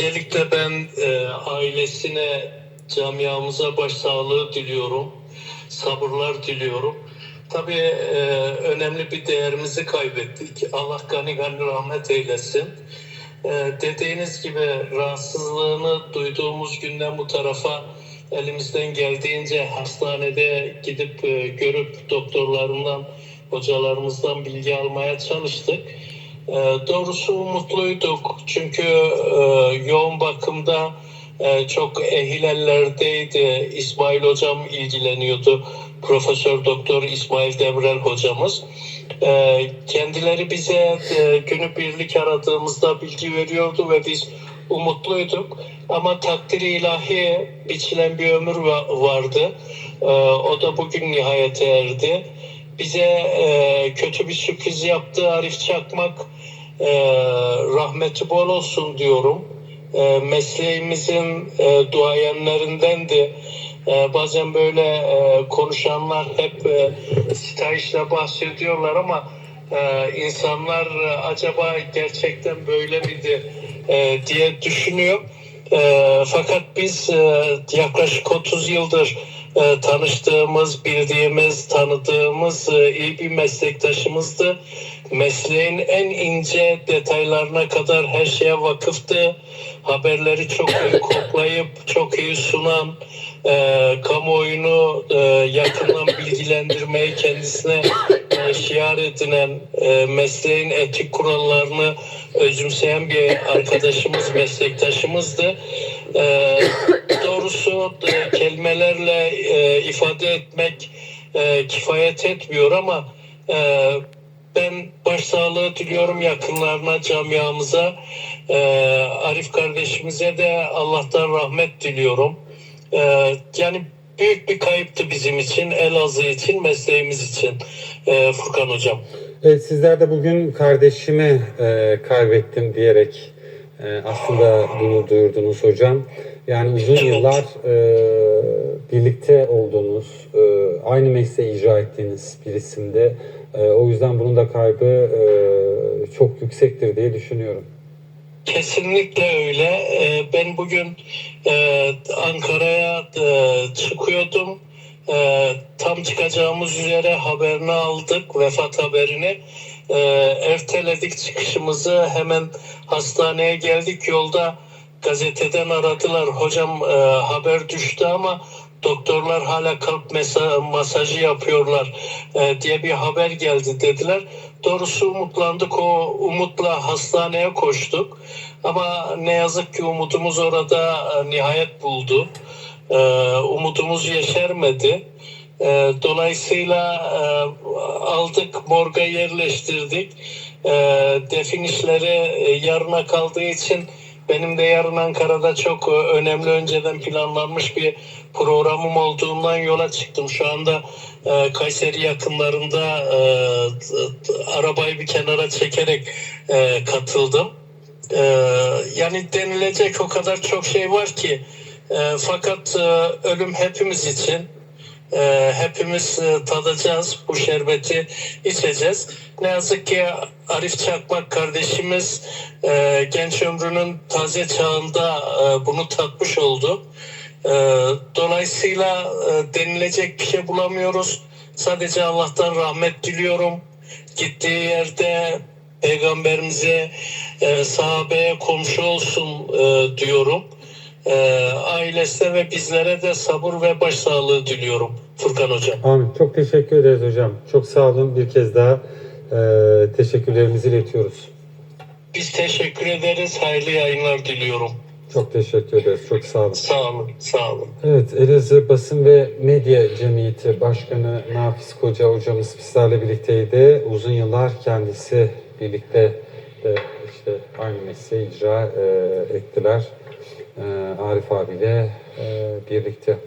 Öncelikle ben e, ailesine, camiamıza başsağlığı diliyorum. Sabırlar diliyorum. Tabii e, önemli bir değerimizi kaybettik. Allah gani gani rahmet eylesin. E, dediğiniz gibi rahatsızlığını duyduğumuz günden bu tarafa elimizden geldiğince hastanede gidip e, görüp doktorlarından, hocalarımızdan bilgi almaya çalıştık. E, doğrusu mutluyduk çünkü e, yoğun bakımda e, çok ehil ellerdeydi. İsmail hocam ilgileniyordu. Profesör Doktor İsmail Demirel hocamız. E, kendileri bize e, günü birlik aradığımızda bilgi veriyordu ve biz umutluyduk. Ama takdiri ilahi biçilen bir ömür va- vardı. E, o da bugün nihayete erdi. Bize e, kötü bir sürpriz yaptı Arif Çakmak. E, rahmeti bol olsun diyorum. E, mesleğimizin e, duayenlerindendi. E, bazen böyle e, konuşanlar hep e, sitayişle bahsediyorlar ama e, insanlar e, acaba gerçekten böyle miydi e, diye düşünüyor. E, fakat biz e, yaklaşık 30 yıldır e, tanıştığımız, bildiğimiz, tanıdığımız e, iyi bir meslektaşımızdı. Mesleğin en ince detaylarına kadar her şeye vakıftı. Haberleri çok iyi koklayıp çok iyi sunan, e, kamuoyunu e, yakından bilgilendirmeyi kendisine e, şiar edinen, e, mesleğin etik kurallarını özümseyen bir arkadaşımız, meslektaşımızdı. E, doğrusu e, kelimelerle e, ifade etmek e, kifayet etmiyor ama e, ben başsağlığı diliyorum yakınlarına, camiamıza. E, Arif kardeşimize de Allah'tan rahmet diliyorum. E, yani büyük bir kayıptı bizim için, Elazığ için, mesleğimiz için e, Furkan Hocam. Evet, sizler de bugün kardeşimi e, kaybettim diyerek e, aslında bunu duyurdunuz hocam. Yani uzun yıllar e, birlikte olduğunuz, e, aynı mesleği icra ettiğiniz bir isimde. E, o yüzden bunun da kaybı e, çok yüksektir diye düşünüyorum. Kesinlikle öyle. Ee, Ben bugün e, Ankara'ya e, çıkıyordum. E, Tam çıkacağımız üzere haberini aldık, vefat haberini. E, Erteledik çıkışımızı, hemen hastaneye geldik. Yolda gazeteden aradılar. Hocam e, haber düştü ama doktorlar hala kalp mesa- masajı yapıyorlar e, diye bir haber geldi dediler. Doğrusu umutlandık o umutla hastaneye koştuk. Ama ne yazık ki umudumuz orada e, nihayet buldu. E, umudumuz yeşermedi. E, dolayısıyla e, aldık morga yerleştirdik. Defin işleri e, yarına kaldığı için benim de yarın Ankara'da çok önemli önceden planlanmış bir programım olduğundan yola çıktım. Şu anda Kayseri yakınlarında arabayı bir kenara çekerek katıldım. Yani denilecek o kadar çok şey var ki E, fakat e, ölüm hepimiz için. E, hepimiz e, tadacağız bu şerbeti içeceğiz. Ne yazık ki Arif Çakmak kardeşimiz e, genç ömrünün taze çağında e, bunu tatmış oldu. E, dolayısıyla e, denilecek bir şey bulamıyoruz. Sadece Allah'tan rahmet diliyorum. Gittiği yerde peygamberimize, e, sahabeye komşu olsun e, diyorum. E, ailesine ve bizlere de sabır ve başsağlığı diliyorum Furkan Hocam. Amin. Çok teşekkür ederiz hocam. Çok sağ olun. Bir kez daha e, teşekkürlerimizi iletiyoruz. Biz teşekkür ederiz. Hayırlı yayınlar diliyorum. Çok teşekkür ederiz. Çok sağ olun. Sağ olun, sağ olun. Evet, Elazığ Basın ve Medya Cemiyeti Başkanı Nafiz Koca hocamız bizlerle birlikteydi. Uzun yıllar kendisi birlikte de işte aynı mesleği icra e, ettiler. E, Arif abiyle e, birlikte.